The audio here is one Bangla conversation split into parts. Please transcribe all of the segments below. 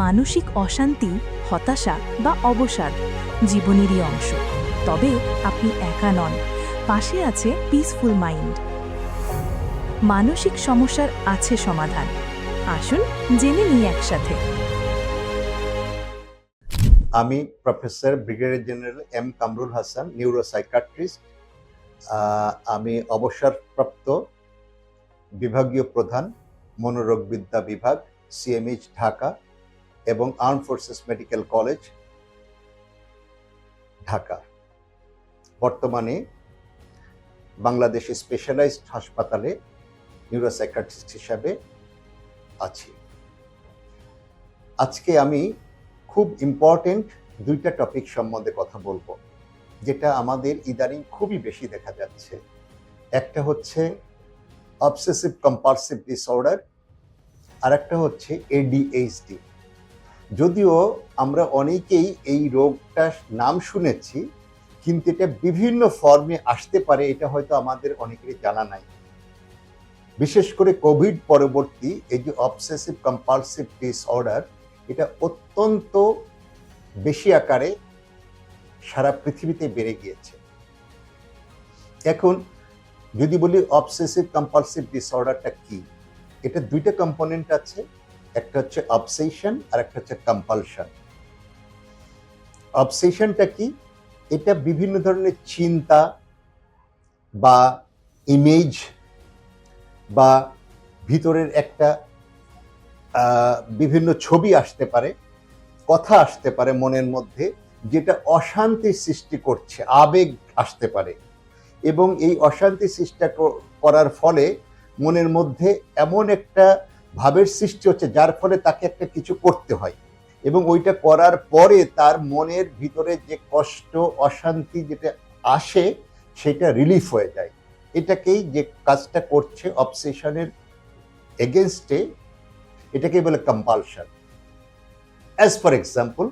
মানসিক অশান্তি, হতাশা বা অবসাদ জীবনেরই অংশ। তবে আপনি একা নন। পাশে আছে পিসফুল মাইন্ড মানসিক সমস্যার আছে সমাধান। আসুন জেনে নিই একসাথে। আমি professor brigadier general M Kamrul Hasan neuropsychiatrist আমি অবসরপ্রাপ্ত বিভাগীয় প্রধান, মনোরোগবিদ্যা বিভাগ সিএমএইচ ঢাকা। এবং armed forces medical college Dhaka বর্তমানে বাংলাদেশে স্পেশালাইজড হাসপাতালে নিউরোসাইকাট্রিস্ট হিসাবে আছি। আজকে আমি খুব ইম্পর্টেন্ট দুইটা টপিক সম্বন্ধে কথা বলব, যেটা আমাদের ইদানিং খুবই বেশি দেখা যাচ্ছে। একটা হচ্ছে অবসেসিভ কম্পালসিভ ডিসঅর্ডার আর একটা হচ্ছে এডিএইচডি যদিও আমরা অনেকেই এই রোগটার নাম শুনেছি, কিন্তু এটা বিভিন্ন ফর্মে আসতে পারে, এটা হয়তো আমাদের অনেকেরই জানা নাই। বিশেষ করে কোভিড পরবর্তী এই যে অবসেসিভ কম্পালসিভ ডিসঅর্ডার এটা অত্যন্ত বেশি আকারে সারা পৃথিবীতে বেড়ে গিয়েছে। এখন যদি বলি অবসেসিভ কম্পালসিভ ডিসঅর্ডারটা কি, এটা দুইটা কম্পোনেন্ট আছে। একটা হচ্ছে অবসেশন আর একটা হচ্ছে কম্পালশন অবসেশনটা কি? এটা বিভিন্ন ধরনের চিন্তা বা ইমেজ বা ভিতরের একটা বিভিন্ন ছবি আসতে পারে, কথা আসতে পারে মনের মধ্যে, যেটা অশান্তি সৃষ্টি করছে, আবেগ আসতে পারে। এবং এই অশান্তি সৃষ্টি করার ফলে মনের মধ্যে এমন একটা ভাবের সৃষ্টি হচ্ছে, যার ফলে তাকে একটা কিছু করতে হয়। এবং ওইটা করার পরে তার মনের ভিতরে যে কষ্ট, অশান্তি যেটা আসে, সেটা রিলিফ হয়ে যায়। এটাকেই যে কাজটা করছে অবসেশনের এগেনস্টে এটাকে বলে কম্পালশন অ্যাজ ফর এক্সাম্পল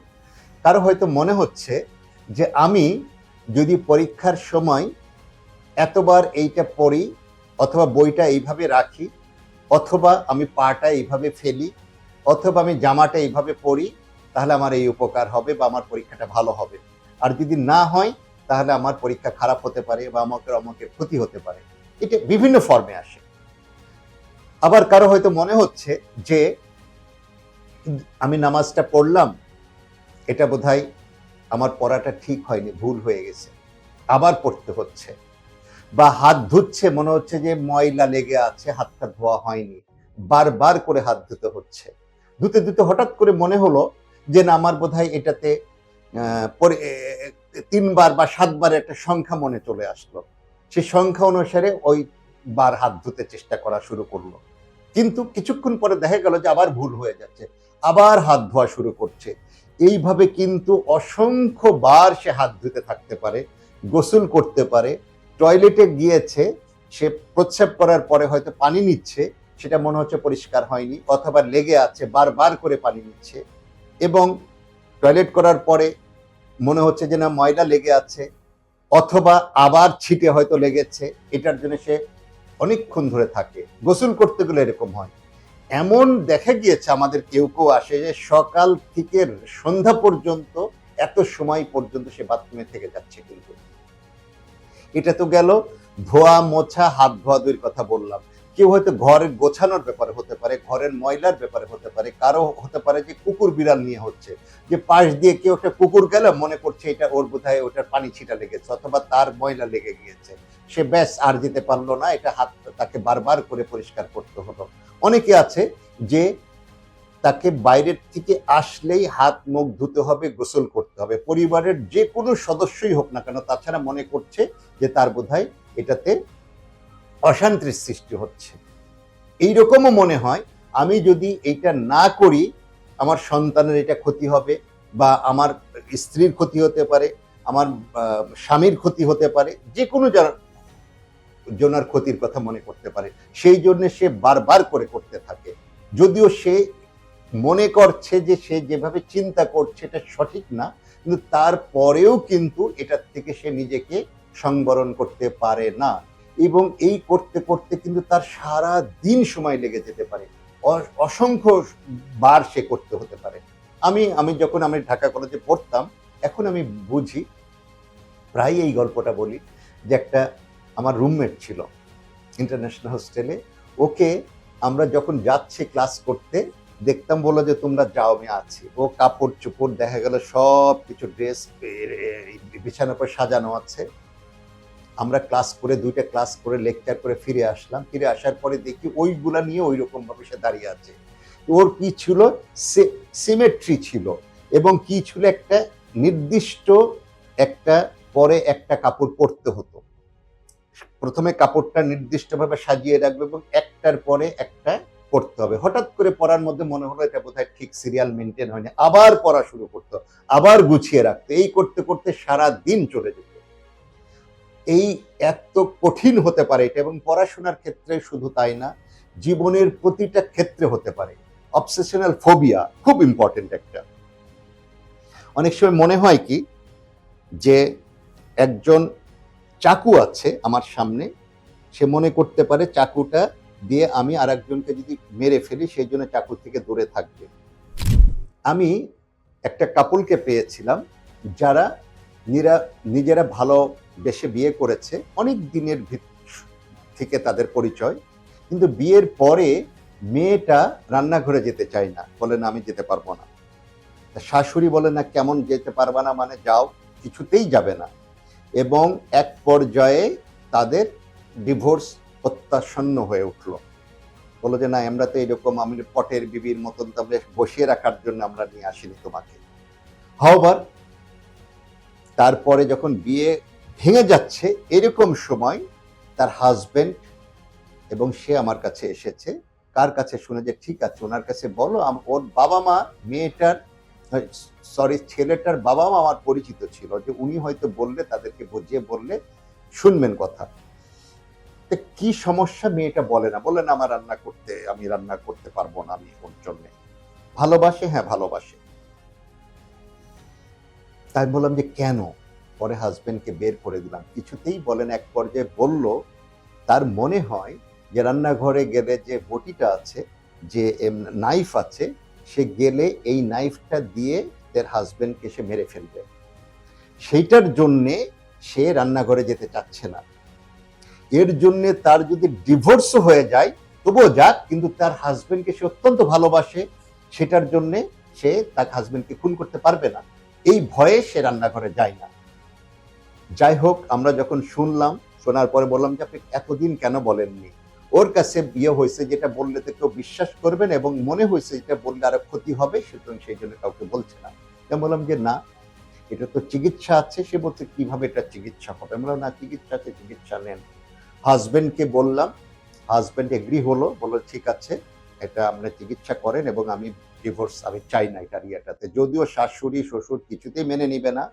কারও হয়তো মনে হচ্ছে যে আমি যদি পরীক্ষার সময় এতবার এইটা পড়ি অথবা বইটা এইভাবে রাখি অথবা আমি পাটা এইভাবে ফেলি, অথবা আমি জামাটা এইভাবে পরি, তাহলে আমার এই উপকার হবে বা আমার পরীক্ষাটা ভালো হবে। আর যদি না হয়, তাহলে আমার পরীক্ষা খারাপ হতে পারে বা আমাকে আমাকে ক্ষতি হতে পারে। এটা বিভিন্ন ফর্মে আসে। আবার কারও হয়তো মনে হচ্ছে যে, আমি নামাজটা পড়লাম, এটা বোধহয় আমার পড়াটা ঠিক হয়নি, ভুল হয়ে গেছে। আবার পড়তে হচ্ছে। বা হাত ধুচ্ছে, মনে হচ্ছে যে ময়লা লেগে আছে, হাতটা ধোয়া হয়নি। বারবার করে হাত ধুতে হচ্ছে। ধুতে ধুতে হঠাৎ করে মনে হলো যে না, আমার বোধহয় এটাতে তিনবার বা সাতবার একটা সংখ্যা মনে চলে আসলো। সেই সংখ্যা অনুসারে ওই বার হাত ধুতে চেষ্টা করা শুরু করল। কিন্তু কিছুক্ষণ পরে দেখা গেল যে আবার ভুল হয়ে যাচ্ছে, আবার হাত ধোয়া শুরু করছে। এইভাবে কিন্তু অসংখ্য বার সে হাত ধুতে থাকতে পারে, গোসল করতে পারে টয়লেটে গিয়েছে, সে প্রস্রাব করার পরে হয়তো পানি নিচ্ছে, সেটা মনে হচ্ছে পরিষ্কার হয়নি, অথবা লেগে আছে, বারবার করে পানি নিচ্ছে, এবং টয়লেট করার পরে মনে হচ্ছে যে না, ময়লা লেগে আছে, অথবা আবার ছিটে হয়তো লেগেছে, এটার জন্য সে অনেকক্ষণ ধরে থাকে। গোসল করতে গেলে এরকম হয়। এমন দেখা গিয়েছে আমাদের কেউ কেউ আসে যে সকাল থেকে সন্ধ্যা পর্যন্ত, এত সময় পর্যন্ত সে বাথরুমে থেকে যাচ্ছে কিন্তু। এটা তো গেল ধোয়া, মোছা, হাত ধোয়া ধোয়ার কথা বললাম। কেউ হয়তো ঘরের গোছানোর ব্যাপারে হতে পারে, ঘরের ময়লার ব্যাপারে হতে পারে, কারও হতে পারে যে কুকুর বিড়াল নিয়ে হচ্ছে। যে পাশ দিয়ে কেউ একটা কুকুর গেল, মনে করছে এটা ওর বোধহয় ওটার পানি ছিটা লেগেছে, অথবা তার ময়লা লেগে গিয়েছে। সে ব্যাস, আর যেতে পারল না, এটা হাত তাকে বারবার করে পরিষ্কার করতে হলো। অনেকে আছে যে তাকে বাইরের থেকে আসলেই হাত মুখ ধুতে হবে, গোসল করতে হবে। পরিবারের যে কোনো সদস্যই হোক না কেন, তাছাড়া মনে করছে যে তার বোধহয় এটাতে অশান্তির সৃষ্টি হচ্ছে। এই রকমও মনে হয়, আমি যদি এইটা না করি, আমার সন্তানের এটা ক্ষতি হবে বা আমার স্ত্রীর ক্ষতি হতে পারে, আমার স্বামীর ক্ষতি হতে পারে যে কোনো জন- জনার ক্ষতির কথা মনে করতে পারে। সেই জন্য সে বারবার করে করতে থাকে। যদিও সে মনে করছে যে সে যেভাবে চিন্তা করছে এটা সঠিক না, কিন্তু তারপরেও কিন্তু এটার থেকে সে নিজেকে সংবরণ করতে পারে না। এবং এই করতে করতে কিন্তু তার সারা দিন সময় লেগে যেতে পারে। অসংখ্য বার সে করতে হতে পারে। আমি আমি যখন আমি ঢাকা কলেজে পড়তাম, এখন আমি বুঝি প্রায় এই গল্পটা বলি, যে একটা আমার রুমমেট ছিল ইন্টারন্যাশনাল হোস্টেলে ওকে আমরা যখন যাচ্ছি ক্লাস করতে দেখতাম বলো যে, তোমরা যাও, আমি আছি। ও কাপড় চোপড় দেখা গেল সব কিছু ড্রেস বিছানার পর সাজানো আছে। আমরা ক্লাস করে, দুইটা ক্লাস করে লেকচার করে ফিরে আসলাম। ফিরে আসার পরে দেখি ওইগুলা নিয়ে ওই রকম ভাবে সে দাঁড়িয়ে আছে। ওর কি ছিল? সিমেট্রি ছিল এবং কি ছিল? একটা নির্দিষ্ট একটা পরে একটা কাপড় পরতে হতো। প্রথমে কাপড়টা নির্দিষ্টভাবে সাজিয়ে রাখবে এবং একটার পরে একটা পড়তে হবে। হঠাৎ করে পড়ার মধ্যে মনে হলো এটা বোধহয় ঠিক সিরিয়াল মেনটেন হয়নি। আবার পড়া শুরু করতো আবার গুছিয়ে রাখতো এই করতে করতে সারা দিন চলে যেত। এই এত কঠিন হতে পারে এটা এবং পড়াশোনার ক্ষেত্রে শুধু তাই না, জীবনের প্রতিটা ক্ষেত্রে হতে পারে। অবসেশনাল ফোবিয়া খুব ইম্পর্টেন্ট একটা। অনেক সময় মনে হয় কি যে একজন চাকু আছে আমার সামনে, সে মনে করতে পারে চাকুটা দিয়ে আমি আর একজনকে যদি মেরে ফেলি, সেই জন্য চাকুর থেকে দূরে থাকবে। আমি একটা কাপলকে পেয়েছিলাম, যারা নিরা, নিজেরা ভালো বেশে বিয়ে করেছে, অনেক দিনের ভিত- থেকে তাদের পরিচয়, কিন্তু বিয়ের পরে মেয়েটা রান্নাঘরে যেতে চায় না, বলে না, আমি যেতে পারব না। শাশুড়ি বলে না, কেমন যেতে পারবে না মানে যাও, কিছুতেই যাবে না। এবং এক পর্যায়ে তাদের ডিভোর্স প্রত্যাসন্ন হয়ে উঠল। বলো যে, না, আমরা তো এরকম আমি পটের বিবির মতন তাহলে বসিয়ে রাখার জন্য আমরা নিয়ে আসিনি তোমাকে। হাওবার তারপরে যখন বিয়ে ভেঙে যাচ্ছে, এরকম সময় তার হাজবেন্ড এবং সে আমার কাছে এসেছে, কার কাছে শুনে যে, ঠিক আছে, ওনার কাছে বলো ওর বাবা মা মেয়েটার সরি ছেলেটার বাবা মা আমার পরিচিত ছিল, যে উনি হয়তো বললে, তাদেরকে বুঝিয়ে বললে শুনবেন কথা। তো কি সমস্যা মেয়েটা বলে না? বলে না, আমার রান্না করতে, আমি রান্না করতে পারব না আমি ওর জন্য। ভালোবাসে? হ্যাঁ ভালোবাসে। তাই বললাম যে, কেন? পরে হাজবেন্ডকে বের করে দিলাম। কিছুতেই বলেন এক পর্যায়ে বলল, তার মনে হয় যে রান্নাঘরে গেলে যে বটিটা আছে, যে নাইফ আছে, সে গেলে এই নাইফটা দিয়ে তার হাজবেন্ডকে সে মেরে ফেলবে। সেইটার জন্যে সে রান্নাঘরে যেতে চাচ্ছে না। এর জন্য তার যদি ডিভোর্স হয়ে যায়, তবুও যাক, কিন্তু তার হাজবেন্ডকে সে অত্যন্ত ভালোবাসে, সেটার জন্য সে তার হাজবেন্ডকে খুন করতে পারবে না। এই ভয়ে সে রান্নাঘরে যায় না। যাই হোক, আমরা যখন শুনলাম, শোনার পরে বললাম যে আপনি এতদিন কেন বলেননি? ওর কাছে বিয়ে হয়েছে যেটা বললে তো কেউ বিশ্বাস করবেন এবং মনে হয়েছে যেটা বললে আরও ক্ষতি হবে, সুতরাং সেই জন্য কাউকে বলছে না। আমি বললাম যে না, এটা তো চিকিৎসা আছে, সে বলছে কীভাবে এটা চিকিৎসা হবে? আমি বললাম, না, চিকিৎসা আছে, চিকিৎসা নেন। হাজবেন্ডকে বললাম, হাজবেন্ড এগ্রি হলো, বলল, ঠিক আছে, এটা আপনি চিকিৎসা করেন এবং আমি ডিভোর্স আমি চাই না এটা ইয়েটাতে যদিও শাশুড়ি, শ্বশুর কিছুতেই মেনে নিবে না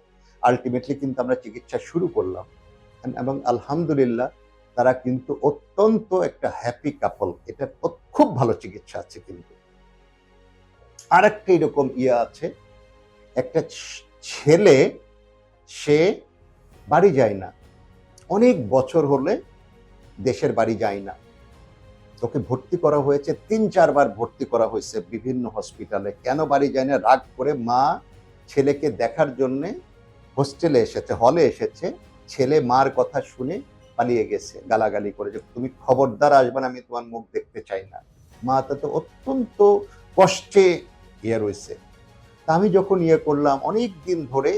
আলটিমেটলি কিন্তু আমরা চিকিৎসা শুরু করলাম। এবং আলহামদুলিল্লাহ, তারা কিন্তু অত্যন্ত একটা হ্যাপি কাপল এটা খুব ভালো চিকিৎসা আছে কিন্তু। আর একটা এরকম ইয়ে আছে, একটা ছেলে, সে বাড়ি যায় না। অনেক বছর হলে দেশের বাড়ি যায় না। তোকে ভর্তি করা হয়েছে, তিন চারবার ভর্তি করা হয়েছে বিভিন্ন হসপিটালে কেন বাড়ি যায় না? রাগ করে মা ছেলেকে দেখার জন্যে হোস্টেলে এসেছে হলে এসেছে। ছেলে মার কথা শুনে পালিয়ে গেছে, গালাগালি করে যে তুমি খবরদার আসবে না, আমি তোমার মুখ দেখতে চাই না। মা তা অত্যন্ত কষ্টে ইয়ে রয়েছে। তা আমি যখন ইয়ে করলাম, অনেক দিন ধরে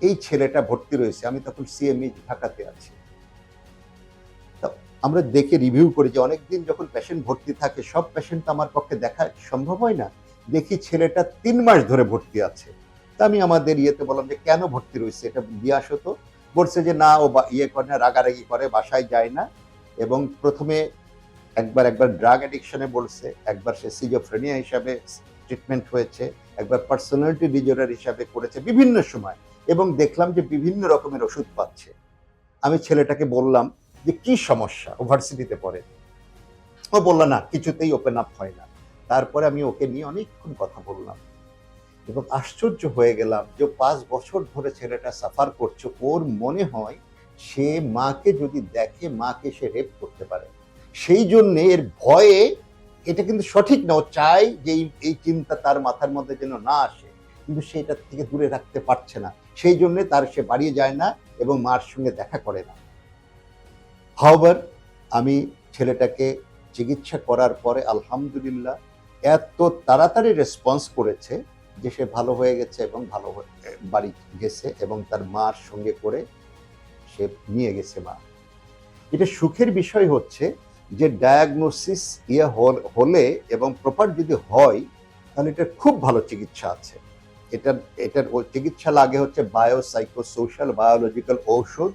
এই ছেলেটা ভর্তি রয়েছে। আমি তখন সিএমই ঢাকাতে আছি। আমরা দেখে রিভিউ করি যে অনেকদিন যখন পেশেন্ট ভর্তি থাকে, সব পেশেন্ট আমার পক্ষে দেখা সম্ভব হয় না। দেখি ছেলেটা তিন মাস ধরে ভর্তি আছে। তা আমি আমাদের ইয়েতে বললাম যে, কেন ভর্তি রয়েছে? এটা দিয়ে আসো তো। বলছে যে, না, ও বা- ইয়ে করে না, রাগারাগি করে, বাসায় যায় না। এবং প্রথমে একবার একবার ড্রাগ অ্যাডিকশনে বলছে, একবার সে সিজোফ্রেনিয়া হিসাবে ট্রিটমেন্ট হয়েছে, একবার পার্সোনালিটি ডিজর্ডার হিসাবে করেছে, বিভিন্ন সময়। এবং দেখলাম যে বিভিন্ন রকমের ওষুধ পাচ্ছে। আমি ছেলেটাকে বললাম যে কি সমস্যা ওভার্সিটিতে পড়ে। ও বলল, না, কিছুতেই ওপেন আপ হয় না। তারপরে আমি ওকে নিয়ে অনেকক্ষণ কথা বললাম। এবং আশ্চর্য হয়ে গেলাম যে পাঁচ বছর ধরে ছেলেটা সাফার করছে। ওর মনে হয় সে মাকে যদি দেখে, মাকে সে রেপ করতে পারে। সেই জন্য এর ভয়ে এটা কিন্তু সঠিক না। ও চাই যে এই- চিন্তা তার মাথার মধ্যে যেন না আসে। কিন্তু সেটা থেকে দূরে রাখতে পারছে না। সেই জন্যে তার সে বাড়িয়ে যায় না এবং মার সঙ্গে দেখা করে না। হাওবার আমি ছেলেটাকে চিকিৎসা করার পরে আলহামদুলিল্লাহ এত তাড়াতাড়ি রেসপন্স করেছে যে সে ভালো হয়ে গেছে এবং ভালো বাড়ি গেছে এবং তার মার সঙ্গে করে সে নিয়ে গেছে মা। এটা সুখের বিষয় হচ্ছে যে ডায়াগনোসিস ইয়ে হল- এবং প্রপার যদি হয়, তাহলে এটা খুব ভালো চিকিৎসা আছে। এটার এটার চিকিৎসা লাগে হচ্ছে বায়ো সাইকো সোশ্যাল বায়োলজিক্যাল ঔষধ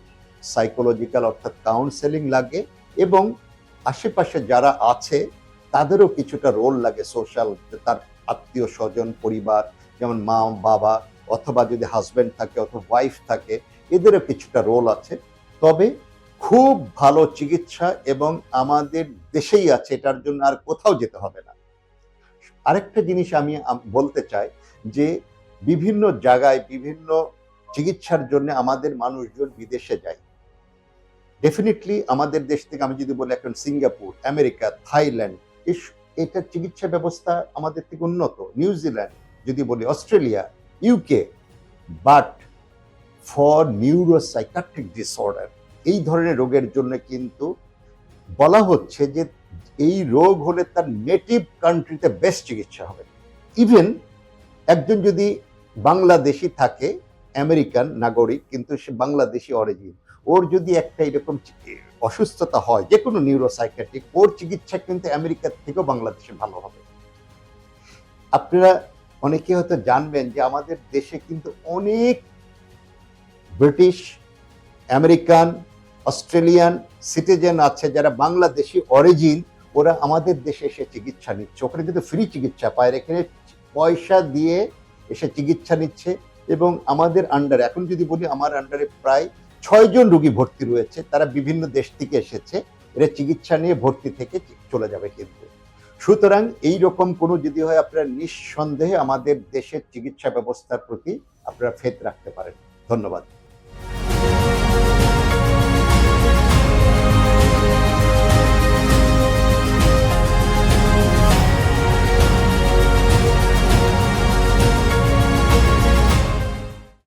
সাইকোলজিক্যাল অর্থাৎ কাউন্সেলিং লাগে এবং আশেপাশে যারা আছে, তাদেরও কিছুটা রোল লাগে সোশ্যাল তার আত্মীয় স্বজন, পরিবার, যেমন মা, বাবা অথবা যদি হাজব্যান্ড থাকে অথবা ওয়াইফ থাকে, এদেরও কিছুটা রোল আছে। তবে খুব ভালো চিকিৎসা এবং আমাদের দেশেই আছে, এটার জন্য আর কোথাও যেতে হবে না। আরেকটা জিনিস আমি, বলতে চাই যে বিভিন্ন জায়গায় বিভিন্ন চিকিৎসার জন্য আমাদের মানুষজন বিদেশে যায়। ডেফিনেটলি আমাদের দেশ থেকে আমি যদি বলি এখন সিঙ্গাপুর, আমেরিকা, থাইল্যান্ড এটার চিকিৎসা ব্যবস্থা আমাদের থেকে উন্নত। নিউজিল্যান্ড যদি বলি Australia UK but for neuropsychiatric disorder এই ধরনের রোগের জন্য কিন্তু বলা হচ্ছে যে এই রোগ হলে তার নেটিভ কান্ট্রিতে বেস্ট চিকিৎসা হবে। ইভেন একজন যদি বাংলাদেশি থাকে আমেরিকান নাগরিক, কিন্তু সে বাংলাদেশি অরিজিন ওর যদি একটা এরকম অসুস্থতা হয় যে কোনো নিউরোসাইকাট্রিক ওর চিকিৎসা কিন্তু আমেরিকার থেকেও বাংলাদেশে ভালো হবে। আপনারা অনেকে হয়তো জানবেন যে আমাদের দেশে কিন্তু অনেক ব্রিটিশ, আমেরিকান, অস্ট্রেলিয়ান সিটিজেন আছে যারা বাংলাদেশি অরিজিন, ওরা আমাদের দেশে এসে চিকিৎসা নিচ্ছে। ওখানে কিন্তু ফ্রি চিকিৎসা পায়, এখানে পয়সা দিয়ে এসে চিকিৎসা নিচ্ছে এবং আমাদের আন্ডারে এখন যদি বলি আমার আন্ডারে প্রায় ছয়জন রোগী ভর্তি রয়েছে, তারা বিভিন্ন দেশ থেকে এসেছে, এরা চিকিৎসা নিয়ে ভর্তি থেকে চলে যাবে কিন্তু। সুতরাং এই রকম কোনো যদি হয় আপনারা নিঃসন্দেহে আমাদের দেশের চিকিৎসা ব্যবস্থার প্রতি আপনারা ফেত রাখতে পারেন। ধন্যবাদ।